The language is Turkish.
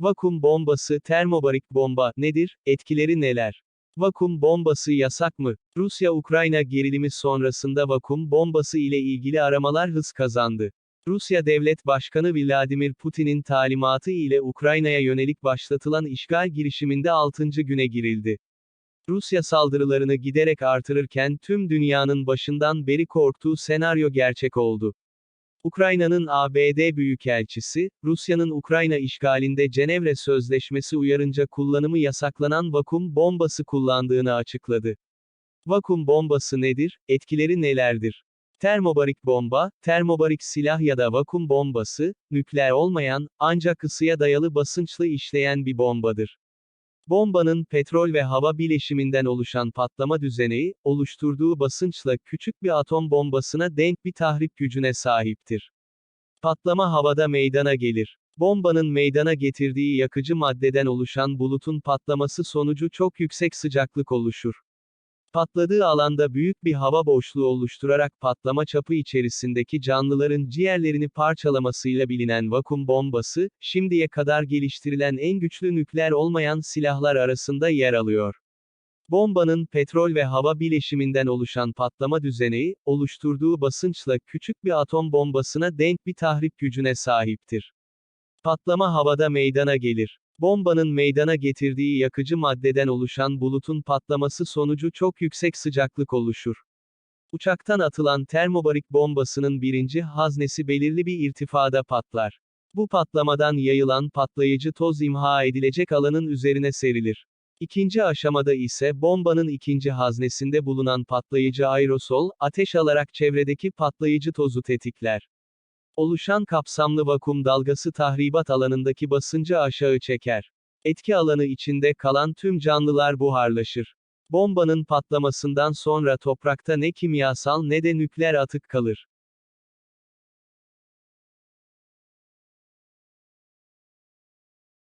Vakum bombası, termobarik bomba nedir? Etkileri neler? Vakum bombası yasak mı? Rusya-Ukrayna gerilimi sonrasında vakum bombası ile ilgili aramalar hız kazandı. Rusya Devlet Başkanı Vladimir Putin'in talimatı ile Ukrayna'ya yönelik başlatılan işgal girişiminde 6. güne girildi. Rusya saldırılarını giderek artırırken tüm dünyanın başından beri korktuğu senaryo gerçek oldu. Ukrayna'nın ABD Büyükelçisi, Rusya'nın Ukrayna işgalinde Cenevre Sözleşmesi uyarınca kullanımı yasaklanan vakum bombası kullandığını açıkladı. Vakum bombası nedir, etkileri nelerdir? Termobarik bomba, termobarik silah ya da vakum bombası, nükleer olmayan, ancak ısıya dayalı basınçlı işleyen bir bombadır. Bombanın petrol ve hava bileşiminden oluşan patlama düzeneği, oluşturduğu basınçla küçük bir atom bombasına denk bir tahrip gücüne sahiptir. Patlama havada meydana gelir. Bombanın meydana getirdiği yakıcı maddeden oluşan bulutun patlaması sonucu çok yüksek sıcaklık oluşur. Patladığı alanda büyük bir hava boşluğu oluşturarak patlama çapı içerisindeki canlıların ciğerlerini parçalamasıyla bilinen vakum bombası, şimdiye kadar geliştirilen en güçlü nükleer olmayan silahlar arasında yer alıyor. Bombanın petrol ve hava bileşiminden oluşan patlama düzeneği, oluşturduğu basınçla küçük bir atom bombasına denk bir tahrip gücüne sahiptir. Patlama havada meydana gelir. Bombanın meydana getirdiği yakıcı maddeden oluşan bulutun patlaması sonucu çok yüksek sıcaklık oluşur. Uçaktan atılan termobarik bombasının birinci haznesi belirli bir irtifada patlar. Bu patlamadan yayılan patlayıcı toz imha edilecek alanın üzerine serilir. İkinci aşamada ise bombanın ikinci haznesinde bulunan patlayıcı aerosol, ateş alarak çevredeki patlayıcı tozu tetikler. Oluşan kapsamlı vakum dalgası tahribat alanındaki basıncı aşağı çeker. Etki alanı içinde kalan tüm canlılar buharlaşır. Bombanın patlamasından sonra toprakta ne kimyasal ne de nükleer atık kalır.